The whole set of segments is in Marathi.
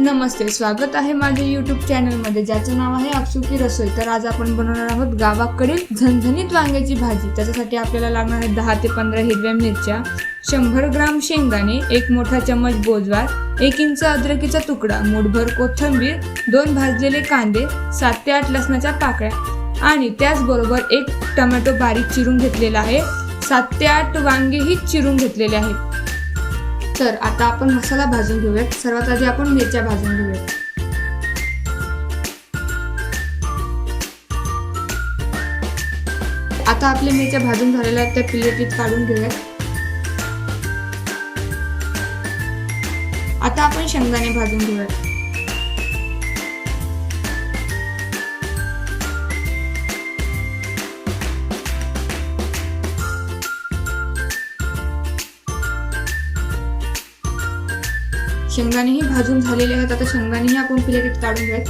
नमस्ते स्वागत आहे माझ्या युट्यूब चॅनलमध्ये ज्याचं नाव आहे अक्षुकी रसोई. तर आज आपण बनवणार आहोत गावाकडील झणझणीत वांग्याची भाजी. त्याच्यासाठी आपल्याला लागणार आहे दहा ते पंधरा हिरव्या मिरच्या शंभर ग्राम शेंगदाणे एक मोठा चम्मच बोजवार एक इंच अद्रकीचा तुकडा मुठभर कोथिंबीर दोन भाजलेले कांदे सात ते आठ लसणाच्या पाकळ्या आणि त्याचबरोबर एक टमॅटो बारीक चिरून घेतलेला आहे. सात ते आठ वांगेही चिरून घेतलेले आहेत. तर आता आपण मसाला भाजून घेऊयात. सर्वात आधी आपण मिरच्या भाजून घेऊयात. आता आपल्या मिरच्या भाजून झालेल्या आहेत त्या प्लेटीत काढून घेऊयात. आता आपण शेंगदाणे भाजून घेऊयात. शेंगदाणेही भाजून झालेले आहेत. आता शेंगदाणेही आपण प्लेटीत काढून घ्यायत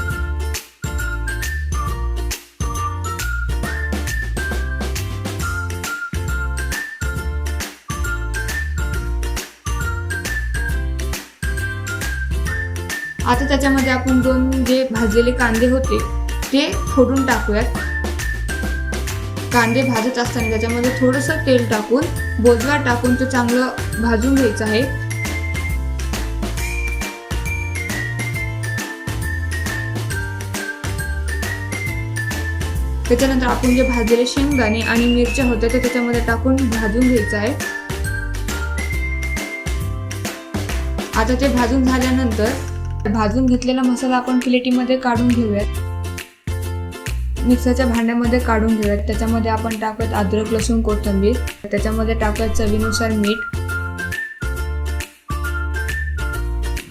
आता त्याच्यामध्ये आपण दोन जे भाजलेले कांदे होते ते फोडून टाकूयात. कांदे भाजत असताना त्याच्यामध्ये थोडंसं तेल टाकून बोजवा टाकून ते चांगलं भाजून घ्यायचं आहे. त्याच्यानंतर आपण जे भाजलेले शेंगदाणे आणि मिरच्या होत्या ते त्याच्यामध्ये टाकून भाजून घ्यायचं आहे. आता ते भाजून झाल्यानंतर भाजून घेतलेला मसाला आपण प्लेटीमध्ये काढून घेऊयात. मिक्सरच्या भांड्यामध्ये काढून घेऊयात. त्याच्यामध्ये आपण टाकूयात अद्रक लसूण कोथिंबीर. त्याच्यामध्ये टाकूयात चवीनुसार मीठ.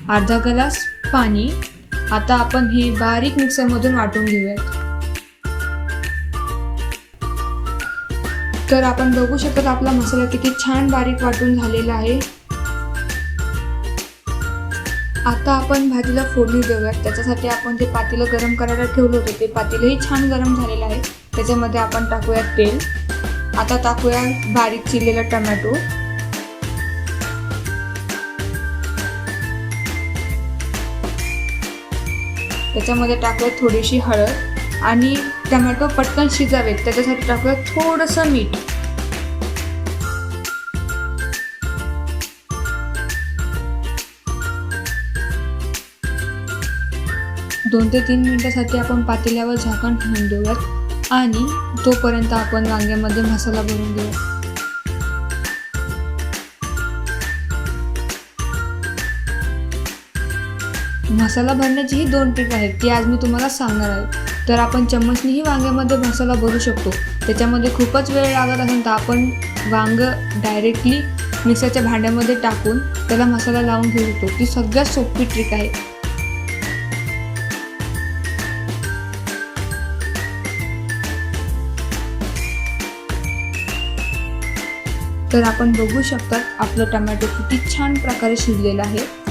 अर्धा ग्लास पाणी. आता आपण हे बारीक मिक्सरमधून वाटून घेऊयात. तर आपण बघू शकतो आपला मसाला किती छान बारीक वाटून झालेला आहे. आता आपण भाजीला फोडणी देऊयात. त्याच्यासाठी आपण जे पातेलं गरम करायला ठेवलं होतं ते पातेलंही छान गरम झालेलं आहे. त्याच्यामध्ये आपण टाकूया तेल. आता टाकूया बारीक चिरलेला टमॅटो. त्याच्यामध्ये टाकूयात थोडीशी हळद आणि टमॅटो पटकन शिजावेत त्याच्यासाठी टाकूया थोडंसं मीठ. दोन ते तीन मिनिटासाठी आपण पातेल्यावर झाकण ठेवून देऊयात आणि तोपर्यंत आपण वांग्यामध्ये मसाला भरून देऊ मसाला भरण्याची ही दोन ट्रिक आहेत ती आज मी तुम्हाला सांगणार आहे. तर आपण चम्मचनीही वांग्यामध्ये मसाला भरू शकतो. त्याच्यामध्ये खूपच वेळ लागत असेल तर आपण वांग डायरेक्टली मिक्सरच्या भांड्यामध्ये टाकून त्याला मसाला लावून घेऊ शकतो. ती सगळ्यात सोपी ट्रिक आहे. तर आपण बघू शकतात आपलं टमॅटो किती छान प्रकारे शिजलेलं आहे.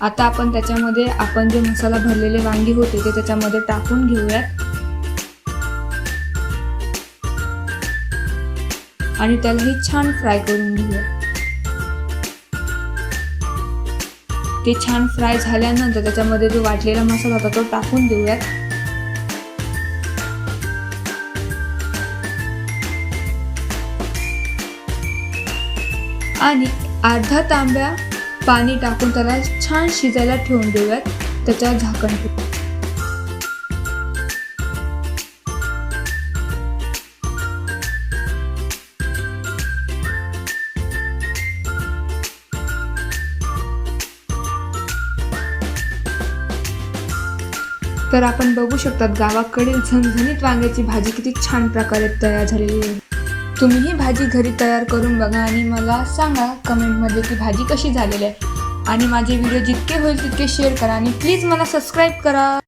आता आपण त्याच्यामध्ये आपण जे मसाला भरलेले वांगी होते ते त्याच्यामध्ये टाकून घेऊयात. आणि त्यालाही छान फ्राय करून घेऊया ते छान फ्राय झाल्यानंतर त्याच्यामध्ये जो वाटलेला मसाला होता तो टाकून देऊयात आणि अर्धा तांब्या पाणी टाकून त्याला छान शिजायला ठेवून देऊयात. त्याच्यावर झाकण ठेवू तर आपण बघू शकतात गावाकडील झणझणीत वांग्याची भाजी किती छान प्रकारे तयार झालेली आहे. तुम्ही ही भाजी घरी तयार करून बघा आणि मला सांगा कमेंटमध्ये की भाजी कशी झालेली आहे. आणि माझे व्हिडिओ जितके होईल तितके शेअर करा आणि प्लीज मला सबस्क्राईब करा.